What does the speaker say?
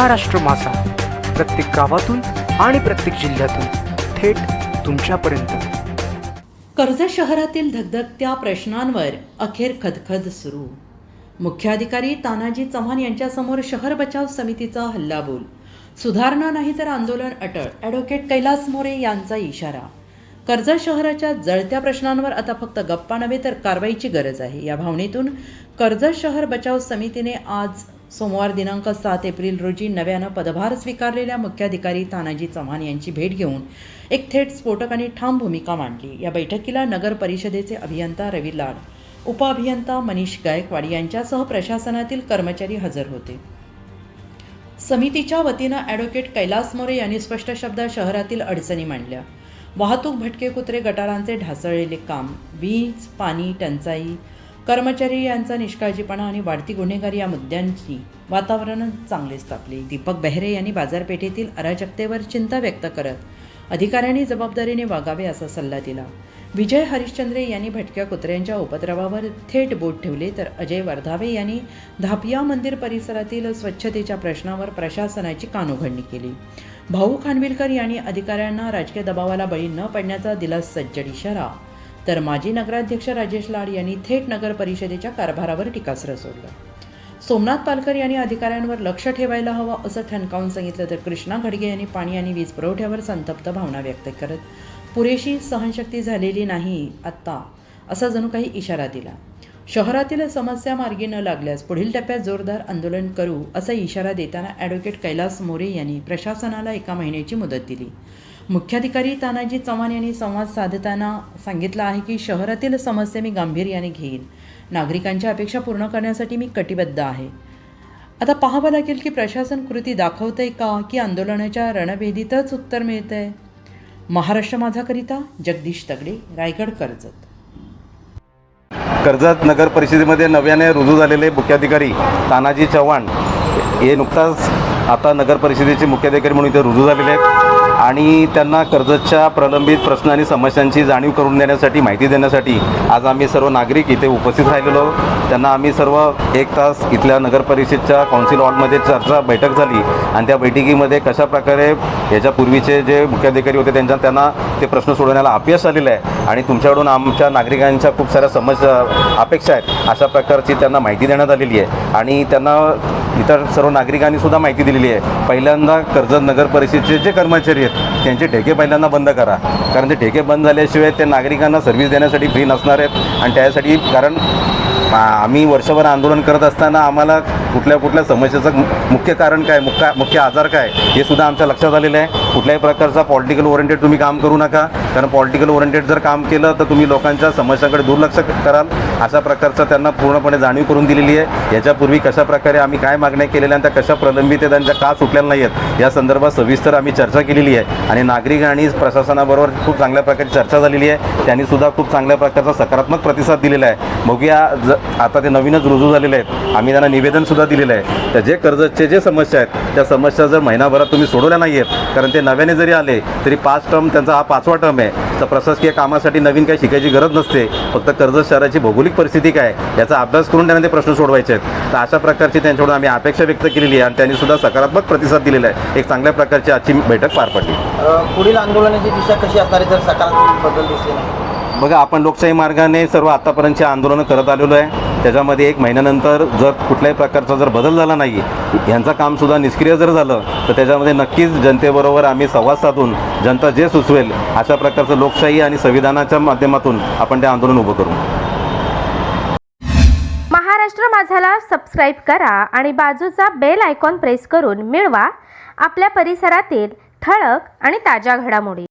महाराष्ट्र मासा प्रत्येक गावातून आणि प्रत्येक जिल्ह्यातून थेट तुमच्यापर्यंत. कर्जत शहरातील धगधगत्या प्रश्नांवर अखेर खदखद सुरू. मुख्याधिकारी तानाजी चव्हाण यांच्यासमोर शहर बचाव समितीचा हल्लाबोल. सुधारणा नाही तर आंदोलन अटळ ॲडव्होकेट कैलास मोरे यांचा इशारा. कर्जत शहराच्या जळत्या प्रश्नांवर आता फक्त गप्पा नव्हे तर कारवाईची गरज आहे. या भावनेतून कर्जत शहर बचाव समितीने आज सोमवार दिनांक सात एप्रिल रोजी नव्यानं पदभार स्वीकारलेल्या मुख्याधिकारी तानाजी चव्हाण यांची भेट घेऊन एक थेट स्फोटक आणि ठाम भूमिका मांडली. या बैठकीला नगर परिषदेचे अभियंता रवी लाड उपअभियंता मनीष गायकवाड यांच्यासह प्रशासनातील कर्मचारी हजर होते. समितीच्या वतीनं ॲडव्होकेट कैलास मोरे यांनी स्पष्ट शब्दात शहरातील अडचणी मांडल्या. वाहतूक भटके कुत्रे गटारांचे ढासळलेले काम वीज पाणी टंचाई कर्मचारी यांचा निष्काळजीपणा आणि वाढती गुन्हेगारी या मुद्द्यांची वातावरण चांगलेच तापले दीपक बेहरे यांनी बाजारपेठेतील अराजकतेवर चिंता व्यक्त करत अधिकाऱ्यांनी जबाबदारीने वागावे असा सल्ला दिला. विजय हरिश्चंद्रे यांनी भटक्या कुत्र्यांच्या उपद्रवावर थेट बोट ठेवले तर अजय वर्धावे यांनी धापिया मंदिर परिसरातील स्वच्छतेच्या प्रश्नावर प्रशासनाची कानउघडणी केली. भाऊ खानविलकर यांनी अधिकाऱ्यांना राजकीय दबावाला बळी न पडण्याचा दिला सज्जड इशारा तर माजी नगराध्यक्ष राजेश लाड यांनी थेट नगर परिषदेच्या कारभारावर टीकास्त्र सोडलं सोमनाथ पालकर यांनी अधिकाऱ्यांवर लक्ष ठेवायला हवं असं ठणकावून सांगितलं तर कृष्णा घडगे यांनी पाणी आणि वीज पुरवठ्यावर संतप्त भावना व्यक्त करत पुरेशी सहनशक्ती झालेली नाही आत्ता असा जणू काही इशारा दिला. शहरातील समस्या मार्गी न लागल्यास पुढील टप्प्यात जोरदार आंदोलन करू असा इशारा देताना ॲडव्होकेट कैलास मोरे यांनी प्रशासनाला एका महिन्याची मुदत दिली. मुख्याधिकारी तानाजी चव्हाण यांनी संवाद साधताना सांगितलं आहे की शहरातील समस्या मी गांभीर्याने घेईन. नागरिकांच्या अपेक्षा पूर्ण करण्यासाठी मी कटिबद्ध आहे. आता पाहावं लागेल की प्रशासन कृती दाखवतंय का की आंदोलनाच्या रणभेदीतच उत्तर मिळतंय? महाराष्ट्र माझाकरिता जगदीश तगडे रायगड कर्जत. कर्जत नगर परिषदेमध्ये नव्याने रुजू झालेले मुख्याधिकारी तानाजी चव्हाण हे नुकताच आता नगर परिषदेचे मुख्याधिकारी म्हणून इथे रुजू झालेले आहेत. आणि त्यांना कर्जतच्या प्रलंबित प्रश्न आणि समस्यांची जाणीव करून देण्यासाठी माहिती देण्यासाठी आज आम्ही सर्व नागरिक इथे उपस्थित राहिलेलो त्यांना आम्ही सर्व एक तास इथल्या नगरपरिषदच्या काउन्सिल हॉलमध्ये चर्चा बैठक झाली. आणि त्या बैठकीमध्ये कशा प्रकारे याच्यापूर्वीचे जे मुख्याधिकारी होते त्यांच्या त्यांना ते प्रश्न सोडवण्याला अपयश आलेलं आहे. आणि तुमच्याकडून आमच्या नागरिकांच्या खूप साऱ्या समस्या अपेक्षा आहेत अशा प्रकारची त्यांना माहिती देण्यात आलेली आहे. आणि त्यांना इतर सर्व नागरिकांनी सुद्धा माहिती दिलेली आहे. पहिल्यांदा कर्जत नगर परिषदेचे जे कर्मचारी आहेत त्यांचे ठेके पहिल्यांदा बंद करा. कारण ते ठेके बंद झाल्याशिवाय ते नागरिकांना सर्व्हिस देण्यासाठी फ्री नसणार आहेत. आणि त्यासाठी कारण आम्ही वर्षभर आंदोलन करत असताना आम्हाला कुठल्या कुठल्या समस्येचं मुख्य कारण काय मुख्य मुख्य आजार काय हे सुद्धा आमच्या लक्षात आलेलं आहे. कुठल्याही प्रकारचा पॉलिटिकल ओरिएंटेड तुम्ही काम करू नका. कारण पॉलिटिकल ओरिएंटेड जर काम केलं तर तुम्ही लोकांच्या समस्यांकडे दुर्लक्ष कराल. अशा प्रकारचं त्यांना पूर्णपणे जाणीव करून दिलेली आहे. याच्यापूर्वी कशा प्रकारे आम्ही काय मागण्या केलेल्या आणि त्या कशा प्रलंबित आहेत त्यांच्या का सुटलेल्या नाही आहेत या संदर्भात सविस्तर आम्ही चर्चा केलेली आहे. आणि नागरिक आणि प्रशासनाबरोबर खूप चांगल्या प्रकारची चर्चा झालेली आहे. त्यांनी सुद्धा खूप चांगल्या प्रकारचा सकारात्मक प्रतिसाद दिलेला आहे. बघूया ज आता ते नवीनच रुजू झालेले आहेत. आम्ही त्यांना निवेदनसुद्धा दिलेलं आहे. तर जे कर्जचे जे समस्या आहेत त्या समस्या जर महिनाभरात तुम्ही सोडवल्या नाही आहेत कारण ते नव्याने जरी आले तरी पाच टर्म त्यांचा हा पाचवा टर्म आहे. तर प्रशासकीय कामासाठी नवीन काही शिकायची गरज नसते. फक्त कर्जत शहराची भौगोलिक परिस्थिती काय याचा अभ्यास करून त्यांना ते प्रश्न सोडवायचे आहेत. तर अशा प्रकारची त्यांच्याकडून आम्ही अपेक्षा व्यक्त केलेली आहे आणि त्यांनी सुद्धा सकारात्मक प्रतिसाद दिलेला आहे. एक चांगल्या प्रकारची आजची बैठक पार पडली. पुढील आंदोलनाची दिशा कशी असणार जर सकारात्मक बदल दिसले नाही. बघा आपण लोकशाही मार्गाने सर्व आतापर्यंतची आंदोलनं करत आलेलो आहे. त्याच्यामध्ये एक महिन्यानंतर जर कुठल्याही प्रकारचा जर बदल झाला नाही यांचं कामसुद्धा निष्क्रिय जर झालं तर त्याच्यामध्ये नक्कीच जनतेबरोबर आम्ही संवाद साधून जनता जे सुचवेल अशा प्रकारचं लोकशाही आणि संविधानाच्या माध्यमातून आपण ते आंदोलन उभं करू. महाराष्ट्र माझाला सबस्क्राईब करा आणि बाजूचा बेल आयकॉन प्रेस करून मिळवा. आपल्या परिसरातील ठळक आणि ताज्या घडामोडी.